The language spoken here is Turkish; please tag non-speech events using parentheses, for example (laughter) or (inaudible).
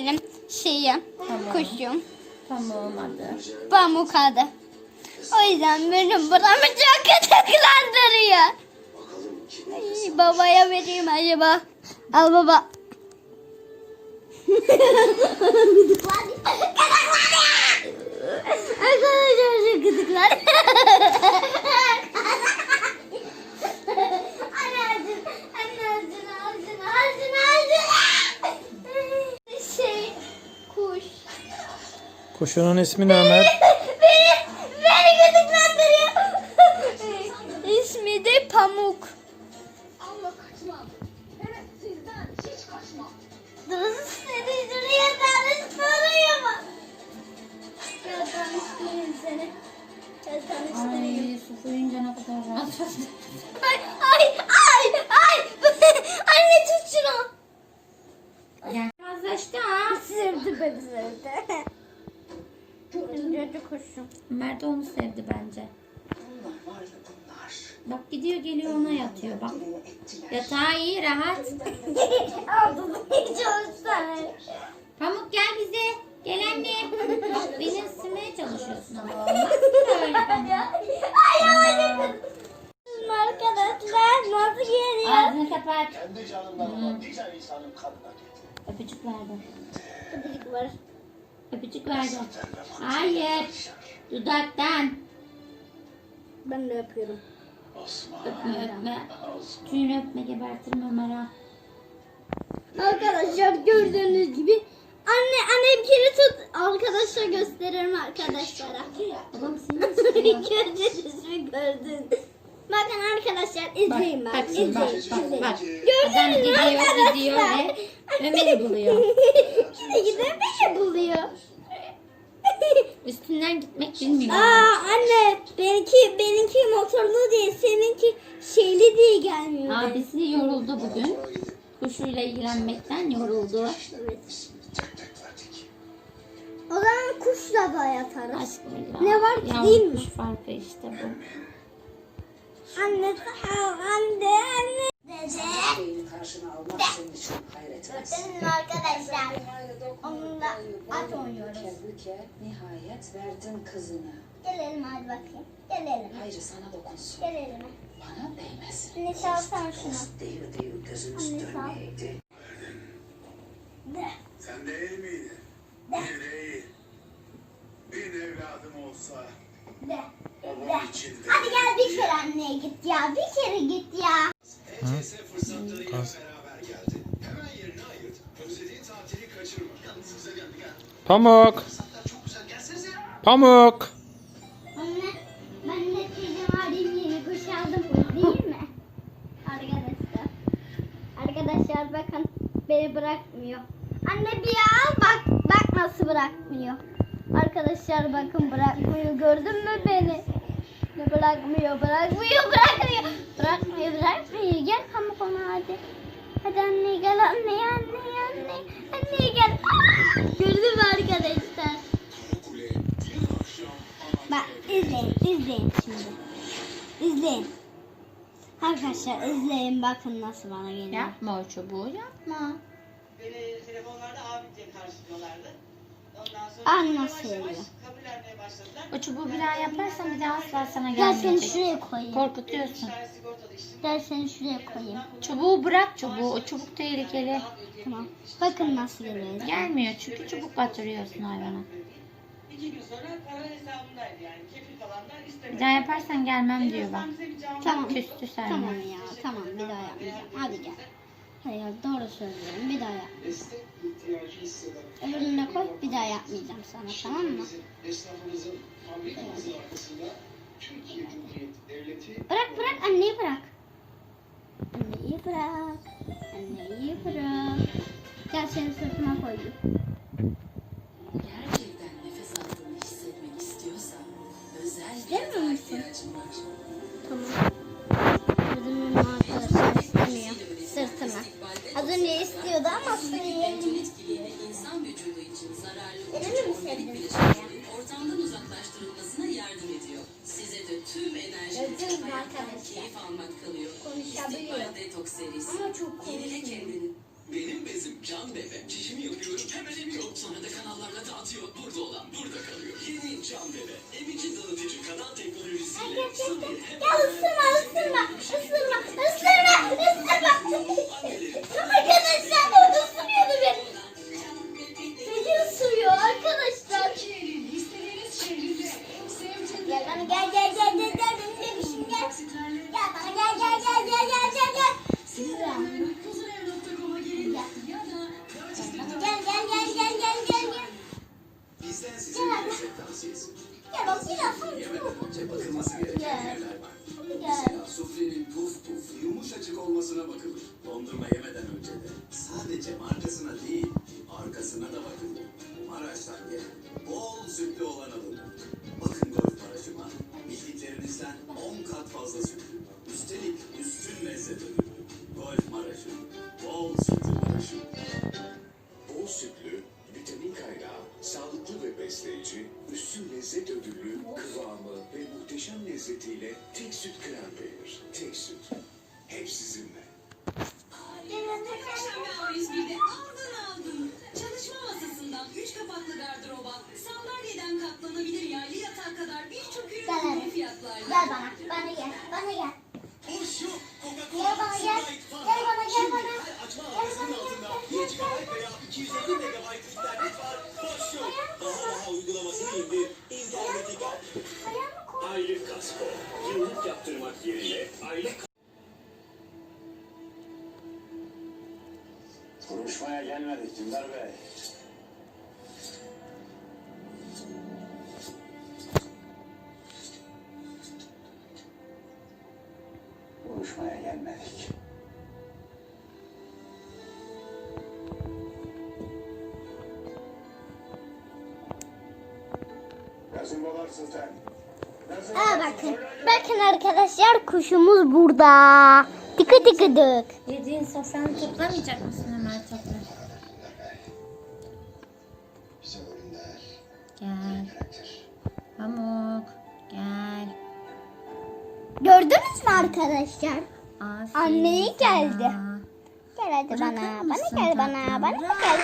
benim şeyim, Tamam. kuşum. Tamam hadi. Pamuk adı. O yüzden benim buramı çok gıdıklandırıyor. Ay, babaya vereyim acaba. Al baba. (laughs) Arkadaşlar şu gıdıklar. (laughs) Kuşunun ismi ne Ömer? (laughs) beni, beni gıdıklandırıyor. (laughs) İsmi de Pamuk. Ama kaçmam. Evet sizden hiç kaçmam. Dur seni şuraya tanıştırayım. Gel tanıştırayım seni. Gel tanıştırayım. Ay su koyunca ne kadar rahat. Ay ay ay ay. Anne tut şunu. Gel. Fazlaştı ha. Sevdi beni sevdi. Ömer de onu sevdi bence. Bunlar var ya bunlar. Bak gidiyor geliyor ona yatıyor bak. Yatağı iyi rahat. (laughs) Aldım. Pamuk gel bize. Gel anne. Bak beni ısırmaya çalışıyorsun ama olmaz. Arkadaşlar nasıl geliyor? Ağzını kapat. Kendi canımdan nice insanın kanına getir. Öpücük verdim. Kıpırcık var. Öpücük verdim. Hayır. Dudaktan. Ben de yapıyorum. Osman. Öpme öpme. Tüyünü öpme gebertirim Ömer ha. Arkadaşlar gördüğünüz gibi anne anne bir kere tut arkadaşlar gösteririm arkadaşlara. Babam seni. (laughs) Gördünüz mü gördünüz. Bakın arkadaşlar izleyin bak, bak bak, izleyin. bak, bak. izleyin. Adam Gördünüz mü gidiyor, arkadaşlar? gidiyor ve (laughs) Ömer'i buluyor. Gide gide beni buluyor. Üstünden gitmek bilmiyor. Aa anne benimki benimki motorlu değil seninki şeyli değil gelmiyor. Abisi yoruldu bugün. Kuşuyla ilgilenmekten yoruldu. O zaman kuşla da yatarız. Aşk Milla. Ne var ki, Yavru değil mi? kuş farkı işte bu. Anne anne anne. Beyni karşına almak senin için hayret mü arkadaşlar? Onunla at oynuyoruz. Büke nihayet verdin kızını. Gelelim hadi bakayım. Gelelim. Hayır sana dokunsun. Gelelim. Bana değmez. Anne salsana şunu. Değil değil gözünüz Anne sağ ol. dönmeyeydi. De. Sen değil miydin? Bir değil. Bir evladım olsa De. İçin de. Hadi gel bir kere anneye git ya. Bir kere git ya. ETS fırsatlarıyla beraber geldi. Hemen yerini ayırt. Özlediğin tatili kaçırma. Yalnız bize geldik ha. Pamuk. Fırsatlar çok güzel. Gelsenize ya. Pamuk. Anne ben de teyzem arayayım yeni kuş aldım. Değil mi? Arkadaşlar. Arkadaşlar bakın beni bırakmıyor. Anne bir al bak bak nasıl bırakmıyor. Arkadaşlar bakın bırakmıyor gördün mü beni? Ne bırakmıyor bırakmıyor bırakmıyor. Bırakmıyor bırakmıyor gel pamuk ona hadi. Hadi anne gel anne anne anne. Anne gel. Aa! Gördün mü arkadaşlar? Bak izleyin, izleyin şimdi. İzleyin. Arkadaşlar izleyin bakın nasıl bana geliyor. Yapma o çubuğu yapma. Beni telefonlarda abi diye karşılıyorlardı. Ah, vermeye başladılar. O çubuğu bir daha yaparsan bir daha asla sana Gel seni gelmeyecek. şuraya koyayım. Korkutuyorsun. Gel seni şuraya koyayım. Çubuğu bırak çubuğu. O çubuk tehlikeli. Tamam. Bakın nasıl geliyor. Gelmiyor çünkü çubuk batırıyorsun hayvana. İki gün sonra para hesabımdaydı yani. Kefil falan da Bir daha yaparsan gelmem diyor bak. Tamam. Küstü sen. Tamam ya tamam bir daha yapmayacağım. Hadi gel. Gel doğru söylüyorum bir daha yap. destek Öbürüne koy bir daha yapmayacağım sana tamam mı? Bırak bırak anneyi bırak. Anneyi bırak. Anneyi bırak. Gel seni sırtıma koyayım. yenile kendini. Benim bezim can bebe. Çişimi yapıyorum hemen emiyor. Sonra da kanallarla dağıtıyor. Burada olan burada kalıyor. Yeni can bebe. Emici dağıtıcı kanal teknolojisiyle. Sanır hemen. Ya ısırma. Sadece markasına değil arkasına da bakılır. Maraş'tan gelen bol sütlü olan alınır. Bakın golf Maraş'ıma bildiklerinizden 10 kat fazla sütlü. Üstelik üstün lezzet ödüllü. Golf Maraş'ım bol sütlü Maraş'ım. Bol sütlü, vitamin kaynağı, sağlıklı ve besleyici, üstün lezzet ödüllü, kıvamı ve muhteşem lezzetiyle tek süt krem peynir. Tek süt. Hep sizinle. GB veya 250 MB internet var. Boş yok. Daha daha uygulamasını indir. Koy. Aylık kasko. Yıllık yaptırmak yerine aylık Konuşmaya gelmedik Dündar Bey. Konuşmaya gelmedik. Aa bakın. Bakın arkadaşlar kuşumuz burada. Tıkı tıkı dık. Yediğin sofranı toplamayacak mısın Ömer topla? Gel. Pamuk. Gel. Gördünüz mü arkadaşlar? Aferin Anneyi sana. geldi. Gel hadi Bırakır bana. Bana gel bana. Bana Bırak. gel.